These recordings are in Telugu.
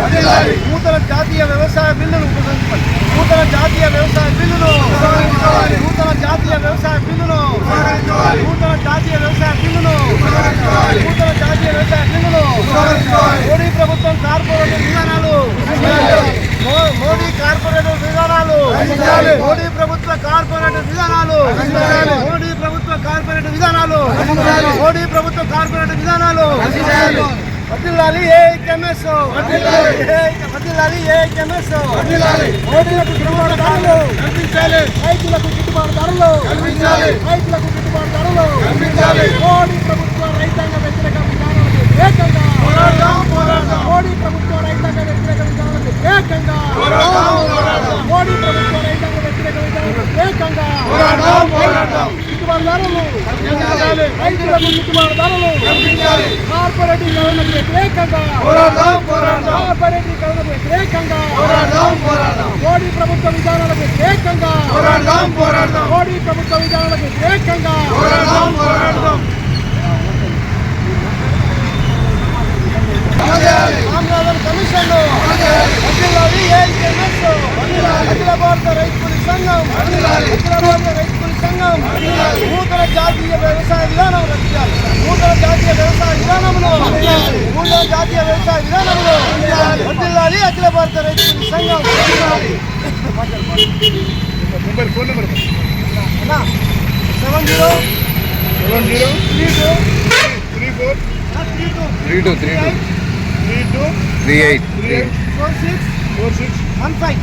నూతన జాతీయ వ్యవసాయ బిల్లును. నూతన జాతీయ వ్యవసాయ బిల్లును నూతన జాతీయ వ్యవసాయ బిల్లును నూతన జాతీయ వ్యవసాయ బిల్లును నూతన జాతీయ వ్యవసాయ బిల్లును మోడీ ప్రభుత్వం కార్పొరేట్ విధానాలు మోడీ కార్పొరేట్ విధానాలు మోడీ ప్రభుత్వ కార్పొరేట్ విధానాలు మోడీ ప్రభుత్వ కార్పొరేట్ విధానాలు మోడీ ప్రభుత్వ కార్పొరేట్ విధానాలు వదిలాలి ఏ కెమెస్? వదిలాలి. ఏ కెమెస్? మోడీలకు గిట్టుబాటు ధరలు. కల్పించాలి. రైతులకు గిట్టుబాటు ధరలు. కల్పించాలి. రైతులకు గిట్టుబాటు ధరలు. కల్పించాలి. మోడీ ప్రభుత్వ రైతాంగ వ్యతిరేక విధానాలకు వ్యతిరేకంగా పోరాటం పోరాటం. మోడీ ప్రభుత్వ రైతాంగ వ్యతిరేక విధానాలకు వ్యతిరేకంగా పోరాటం పోరాటం. మోడీ ప్రభుత్వ రైతాంగ వ్యతిరేక విధానాలకు వ్యతిరేకంగా పోరాటం పోరాటం. గిట్టుబాటు ధరలు రైతులకు గిట్టుబాటు ధరలు కల్పించాలి. కార్పొరేటీకరణకు వ్యతిరేకంగా పోరాటం పోరాటం. కార్పొరేటీకరణకు వ్యతిరేకంగా మోడీ ప్రభుత్వ విధానాలకు వ్యతిరేకంగా మోడీ ప్రభుత్వ విధానాలకు వ్యతిరేకంగా పోరాటం పోరాటం రామనాథన్ కమిషన్ అఖిలాది ఏఐకేఎస్ అఖిల భారత రైతు కూలీ సంఘం అఖిల భారత రైతు కూలీ సంఘం నూతన జాతీయ వ్యవసాయ విధానం రద్దు చేయాలి. నూతన జాతీయ వ్యవసాయ విధానంలో నూతన జాతీయ వ్యవసాయ విధానంలో వర్ధిల్లాలి అఖిల భారత రైతు సంఘం seven zero seven zero three two three four three two three two three two three eight three four six four six one five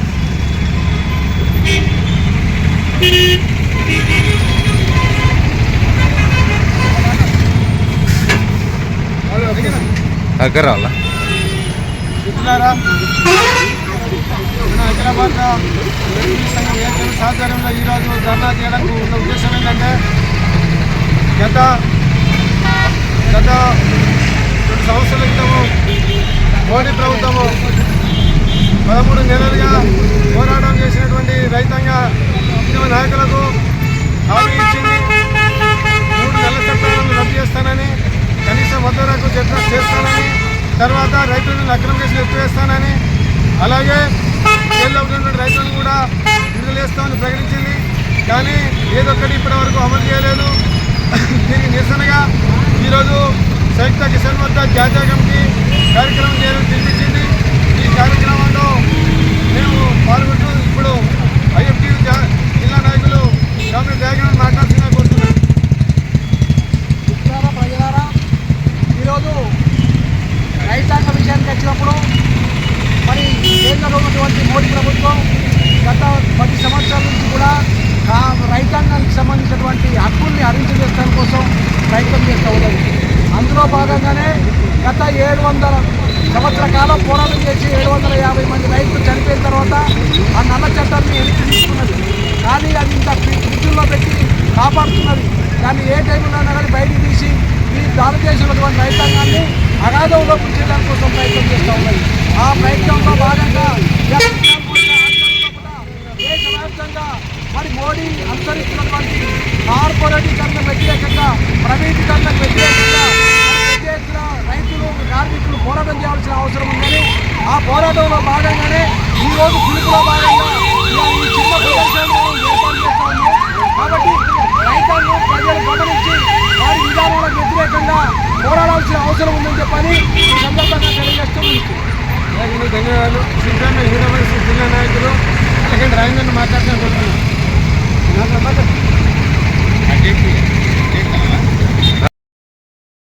దగ్గర రావాలా మిత్రులారా సాధ్యంలో ఈరోజు ధర్నా చేయడానికి ఉన్న ఉద్దేశం ఏంటంటే గత గత రెండు సంవత్సరాల క్రితము మోడీ ప్రభుత్వము పదమూడు నెలలుగా పోరాటం చేసినటువంటి రైతాంగ తర్వాత రైతులను అక్రమ కేసులు ఎత్తివేస్తానని అలాగే జైల్లో ఉన్నటువంటి రైతులను కూడా విడుదలేస్తామని ప్రకటించింది. కానీ ఏదొక్కటి ఇప్పటివరకు అమలు చేయలేదు. దీనికి నిరసనగా ఈరోజు సంయుక్త కిసాన్ వద్ద జాతీయ కమిటీ కార్యక్రమం చేయడం పిలిపించింది ఈ కార్యక్రమంలో మేము పాల్గొంటూ ఇప్పుడు ఐఎఫ్టీ జిల్లా నాయకులు డాక్టర్ దయాకరణ మాట్లాడుతున్నా ఉన్నటువంటి మోడీ ప్రభుత్వం గత పది సంవత్సరాల నుంచి కూడా రైతాంగానికి సంబంధించినటువంటి హక్కుల్ని హరించడం కోసం ప్రయత్నం చేస్తూ ఉన్నది. అందులో భాగంగానే గత ఏడు వందల సంవత్సర కాలం పోరాటం చేసి ఏడు వందల యాభై మంది రైతులు చనిపోయిన తర్వాత ఆ నల్ల చట్టాన్ని వెనక్కి తీసుకున్నది. కానీ అది ఇంత ఫ్రిడ్జ్లో పెట్టి కాపాడుతున్నది. కానీ ఏ టైంలో కానీ బయటికి తీసి ఈ భారతదేశంలో ఉన్నటువంటి రైతాంగాన్ని అగాధంలో పుంచడం కోసం ప్రయత్నం చేస్తూ ఉన్నది. ఆ ప్రయత్నంలో భాగంగా వ్యతిరేకంగా వ్యతిరేకంగా రైతులు కార్మికులు పోరాటం చేయాల్సిన అవసరం ఉందని ఆ పోరాటంలో భాగంగానే ఈ పిలుపులో భాగంగా ఈ చిన్న ప్రదర్శనను ఏర్పాటు చేస్తా ఉన్నాం కాబట్టి రైతాంగం ప్రజలు గమనించి వారి విధానాలకు వ్యతిరేకంగా పోరాడాల్సిన అవసరం ఉందని చెప్పని ఈ సందర్భంగా తెలియజేస్తూ ధన్యవాదాలు. సిద్ధంగా యూనివర్సిటీ జిల్లా నాయకులు అలాగే రాజేంద్రని